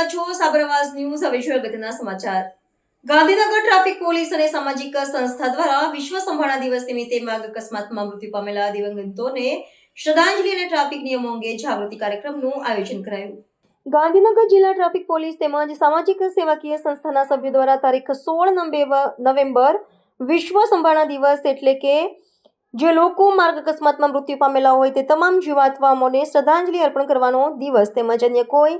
હવે જોઈએ અગત્યના સમાચાર? ગાંધીનગર ટ્રાફિક પોલીસ અને સામાજિક સંસ્થા દ્વારા વિશ્વ સંભાળના દિવસ નિમિત્તે માર્ગ અકસ્માતમાં મૃત્યુ પામેલા દિવંગતોને શ્રદ્ધાંજલિ અને ટ્રાફિક નિયમો અંગે જાગૃતિ કાર્યક્રમનું આયોજન કરાયું. ગાંધીનગર જિલ્લા ટ્રાફિક પોલીસ તેમજ સામાજિક સેવાકીય સંસ્થાના સભ્યો દ્વારા તારીખ સોળ નવેમ્બર વિશ્વ સંભાળના દિવસ એટલે કે જે લોકો માર્ગ અકસ્માતમાં મૃત્યુ પામેલા હોય તે તમામ જીવાત્માઓને શ્રદ્ધાંજલિ અર્પણ કરવાનો દિવસ તેમજ અન્ય કોઈ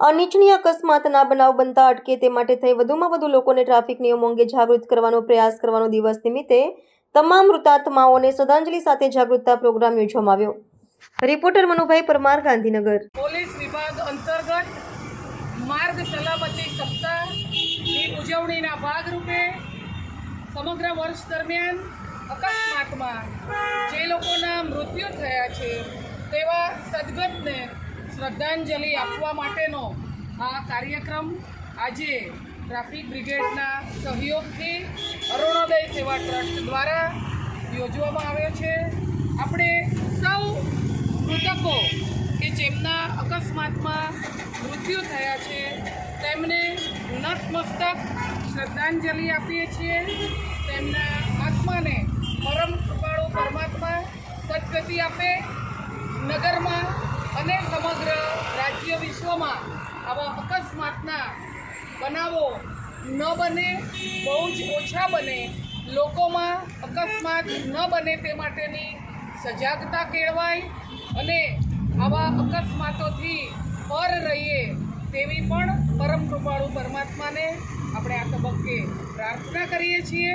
અનિચ્છનીય અકસ્માતના બનાવ બનતા અટકે તે માટે થઈ વધુમાં વધુ લોકોને ટ્રાફિક નિયમો અંગે જાગૃત કરવાનો પ્રયાસ કરવાનો દિવસ નિમિત્તે તમામ મૃતાત્માઓને શ્રદ્ધાંજલિ સાથે જાગૃતતા પ્રોગ્રામ યોજવામાં આવ્યો. રિપોર્ટર મનુભાઈ પરમાર, ગાંધીનગર. પોલીસ વિભાગ અંતર્ગત માર્ગ સલામતી સપ્તાહની ઉજવણીના ભાગરૂપે સમગ્ર વર્ષ દરમિયાન અકસ્માતમાં જે લોકોના મૃત્યુ થયા છે તેવા સદગતને શ્રદ્ધાંજલિ આપવા માટેનો આ કાર્યક્રમ આજે ટ્રાફિક બ્રિગેડના સહયોગથી અરુણોદય સેવા ટ્રસ્ટ દ્વારા યોજવામાં આવ્યો છે. આપણે સૌ મૃતકો કે જેમના અકસ્માતમાં મૃત્યુ થયા છે, તેમને નતમસ્તક શ્રદ્ધાંજલિ આપીએ છીએ. તેમના આત્માને પરમ કૃપાળુ પરમાત્મા સદગતિ આપે. નગરમાં અને સમગ્ર રાજ્ય વિશ્વમાં આવા અકસ્માતના બનાવો ન બને, બહુ જ ઓછા બને. લોકોમાં અકસ્માત ન બને તે માટેની સજાગતા કેળવાય અને આવા અકસ્માતોથી પર રહીએ તેવી પણ પરમ કૃપાળુ પરમાત્માને આપણે આ તબક્કે પ્રાર્થના કરીએ છીએ.